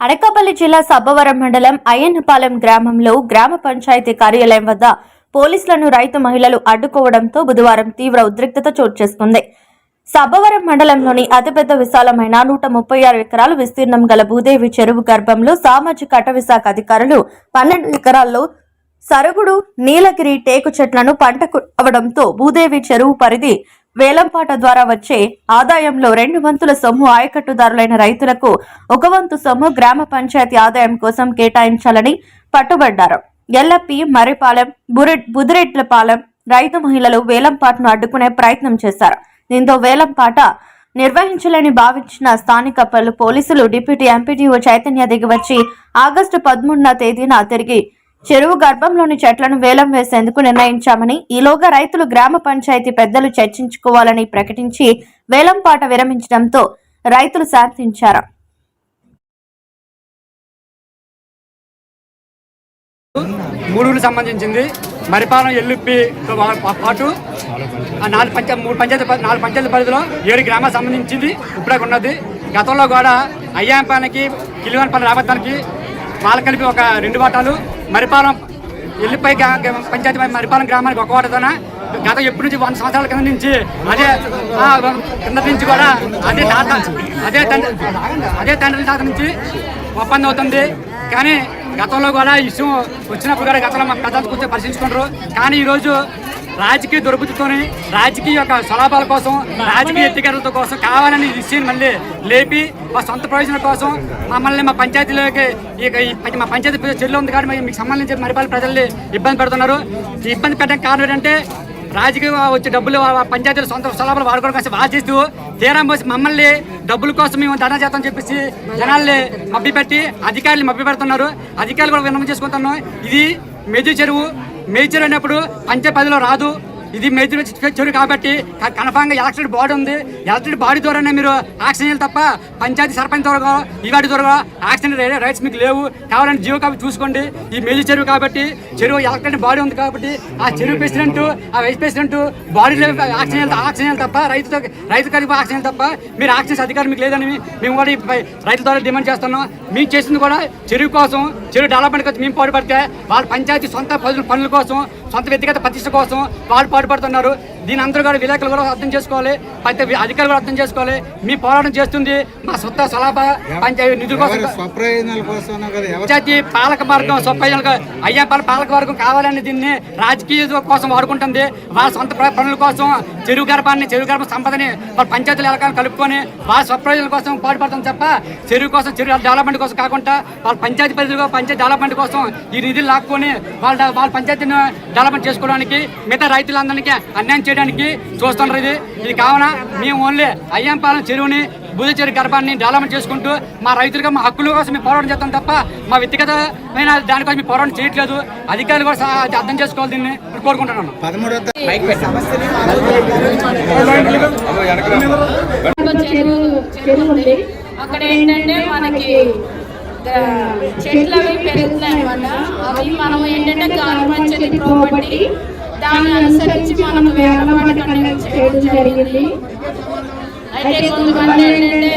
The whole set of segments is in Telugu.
అనకాపల్లి జిల్లా సబ్బవరం మండలం అయ్యన్నపాలెం గ్రామంలో గ్రామ పంచాయతీ కార్యాలయం వద్ద పోలీసులను రైతు మహిళలు అడ్డుకోవడంతో బుధవారం తీవ్ర ఉద్రిక్తత చోటు చేసుకుంది. సబ్బవరం మండలంలోని అతిపెద్ద విశాలమైన నూట ముప్పై ఆరు ఎకరాలు విస్తీర్ణం గల భూదేవి చెరువు గర్భంలో సామాజిక అటవీ శాఖ అధికారులు పన్నెండు ఎకరాల్లో సరుగుడు నీలగిరి టేకు చెట్లను పంటకు అవడంతో భూదేవి చెరువు పరిధి వేలంపాట ద్వారా వచ్చే ఆదాయంలో రెండు వంతుల సొమ్ము ఆయకట్టుదారులైన రైతులకు ఒక వంతు సొమ్ము గ్రామ పంచాయతీ ఆదాయం కోసం కేటాయించాలని పట్టుబడ్డారు. ఎల్లప్పి మర్రిపాలెం బురి బుదిరెడ్లపాలెం రైతు మహిళలు వేలంపాటను అడ్డుకునే ప్రయత్నం చేశారు. దీంతో వేలంపాట నిర్వహించలేని భావించిన స్థానిక పలు పోలీసులు డిప్యూటీ ఎంపీటీఓ చైతన్య దిగివచ్చి ఆగస్టు పదమూడున తేదీన తిరిగి చెరువు గర్భంలోని చెట్లను వేలం వేసేందుకు నిర్ణయించామని ఈలోగా రైతులు గ్రామ పంచాయతీ పెద్దలు చర్చించుకోవాలని ప్రకటించి వేలంపాట విరమించడంతో రైతులు శాంతించారు. మూడు సంబంధించింది. మరిపాలెం ఎల్లుప్పి పాటు ఆ నాలుగు పంచ మూడు పంచాయతీ నాలుగు పంచాయతీ పరిధిలో ఏడు గ్రామాలకు సంబంధించింది. ఇప్పుడే ఉన్నది. గతంలో కూడా అయ్యాంపానికి పని రాబత్తానికి వాళ్ళ కలిపి ఒక రెండు వాటాలు. మరిపాలెం ఎల్లిపై గ్రా- పంచాయతీ మరిపాలెం గ్రామానికి ఒక వాటతోన గత ఎప్పటి నుంచి వంద సంవత్సరాల కింద నుంచి అదే కింద నుంచి కూడా అదే తాత అదే తండ్రి అదే తండ్రి తాత నుంచి ఒప్పందం అవుతుంది. కానీ గతంలో కూడా ఈ విషయం వచ్చినప్పుడు కూడా గతంలో మా ప్రజలకు కూర్చొని పరిశీలించుకుంటారు. కానీ ఈరోజు రాజకీయ దుర్బుద్ధితోని రాజకీయ యొక్క స్వలాభాల కోసం రాజకీయ ఎత్తికడలతో కోసం కావాలని ఈ విషయం మళ్ళీ లేపి మా సొంత ప్రయోజనం కోసం మమ్మల్ని మా పంచాయతీలోకి ఈ మా పంచాయతీ చెల్లి ఉంది కాబట్టి మీకు సంబంధించి మరిపాలి ప్రజల్ని ఇబ్బంది పెడుతున్నారు. ఈ ఇబ్బంది పెట్టడానికి కారణం ఏంటంటే రాజకీయం వచ్చే డబ్బులు ఆ పంచాయతీలు సొంత స్థలాలు వాడుకోవడం కోసం వాచిస్తూ తీరం పోసి మమ్మల్ని డబ్బుల కోసం మేము ధర్నా చేస్తామని చెప్పేసి జనాల్ని మబ్బి పెట్టి అధికారులు మబ్బి పెడుతున్నారు అధికారులు కూడా విన్నపం చేసుకుంటున్నాం. ఇది మేజీ చెరువు. మేజీ చెరువు అయినప్పుడు పంచాయతీలో పదిలో రాదు. ఇది మేజర్ చెరువు కాబట్టి కన్ఫామ్గా ఎలక్ట్రిక్ బాడీ ఉంది. ఎలక్ట్రిక్ బాడీ ద్వారానే మీరు ఆక్సిజన్ తప్ప పంచాయతీ సర్పంచ్ ద్వారా ఈ ద్వారా యాక్షన్ రై- రైట్స్ మీకు లేవు. కావాలంటే జీవో కాపీ చూసుకోండి. ఈ మేజర్ చెరువు కాబట్టి చెరువు ఎలక్ట్రిక్ బాడీ ఉంది కాబట్టి ఆ చెరువు ప్రెసిడెంట్ ఆ vice president body oxygen oxygen తప్ప రైతుతో రైతు కలిపి ఆక్సిజన్ తప్ప మీరు ఆక్సిజన్ అధికారం మీకు లేదని మేము కూడా ఈ రైతుల ద్వారా డిమాండ్ చేస్తున్నాం. మేము చేసింది కూడా చెరువు కోసం చెరువు డెవలప్మెంట్ కోసం మేము పాటుపడితే వాళ్ళ పంచాయతీ సొంత పనుల కోసం సొంత వ్యక్తిగత ప్రతిష్ట కోసం వాళ్ళు పాటుపడుతున్నారు. దీని అందరూ కూడా విలేకరులు కూడా అర్థం చేసుకోవాలి. ప్రతి అధికారులు కూడా అర్థం చేసుకోవాలి. మీ పోరాటం చేస్తుంది. మా సొంత సలహా పంచాయతీ నిధుల కోసం స్వప్రయోజనాల పంచాయతీ పాలక వర్గం స్వప్రయోజనాలకు అయ్యాపాల పాలక వర్గం కావాలని దీన్ని రాజకీయ కోసం వాడుకుంటుంది. వాళ్ళ సొంత పనుల కోసం చెరువు గర్భాన్ని చెరువు గర్భ సంపదని వాళ్ళ పంచాయతీలు ఎలకాలను కలుపుకొని వాళ్ళ స్వప్రయోజనాల కోసం పాటుపడుతుంది తప్ప చెరువు కోసం చెరువు డెవలప్మెంట్ కోసం కాకుండా వాళ్ళ పంచాయతీ పరిధిలో పంచాయతీ డెవలప్మెంట్ కోసం ఈ నిధులు లాక్కొని వాళ్ళ వాళ్ళ పంచాయతీని డెవలప్మెంట్ చేసుకోవడానికి మిగతా రైతులందరికీ అన్యాయం చేయడానికి చూస్తున్నారు ఇది. ఇది కావున మేము ఓన్లీ అయ్యాంపాలెం చెరువుని బుధ చెరువు గర్భాన్ని డెవలప్మెంట్ చేసుకుంటూ మా రైతులుగా మా హక్కుల కోసం మేము పోరాటం చేస్తాం తప్ప మా వ్యక్తిగతమైన దానికోసం మేము పోరాటం చేయట్లేదు. అధికారులు కూడా అర్థం చేసుకోవాలి దీన్ని. కోరుకుంటున్నాను అక్కడ ఏంటంటే మనకి చెట్లు అవి పెరుగుతున్నాయి అన్నమాట. అవి మనం ఏంటంటే గాలి ప్రాపర్టీ దాన్ని అనుసరించి మనం కండక్ట్ చేయడం జరిగింది. అయితే కొంతమంది ఏంటంటే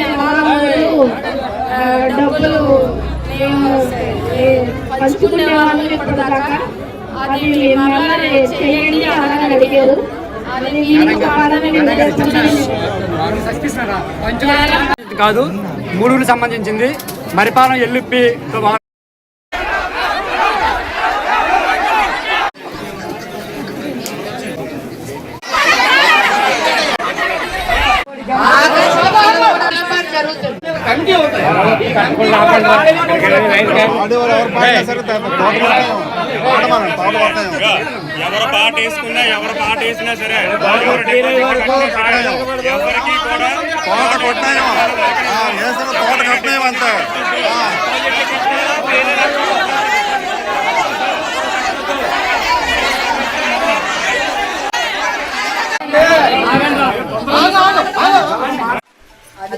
డబ్బులు పంచుకునే వాళ్ళు ఇప్పటిదాకా. అది మళ్ళా చేయండి అని అడిగారు. కాదు మూడూరు సంబంధించింది. మరిపాలెం ఎల్లుప్పి ఎవరు పాట వేసుకున్నా ఎవరు పాట వేసినా సరే ఎవరికి కూడా తోట కొట్టాయం? వేసిన తోట కట్టాయం అంతే ఆ.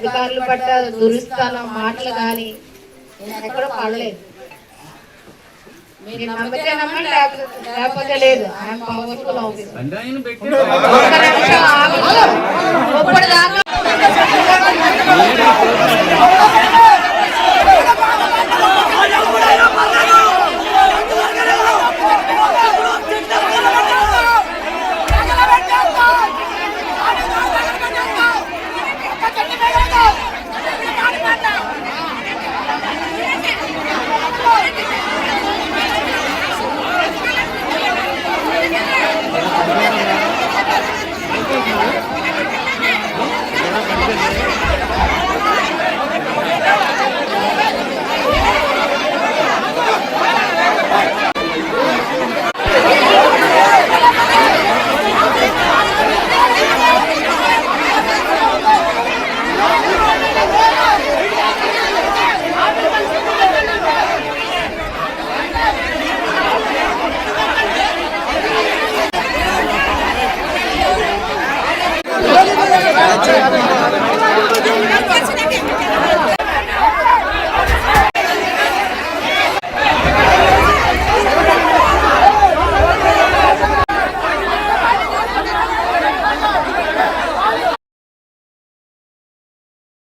అధికారులు పట్ల దురుస్తాన మాటలు కానీ నేను ఎక్కడ పడలేదు. మీరు నమ్మితే నమ్మండి లేకపోతే- లేదు. ఆయన పవర్ఫుల్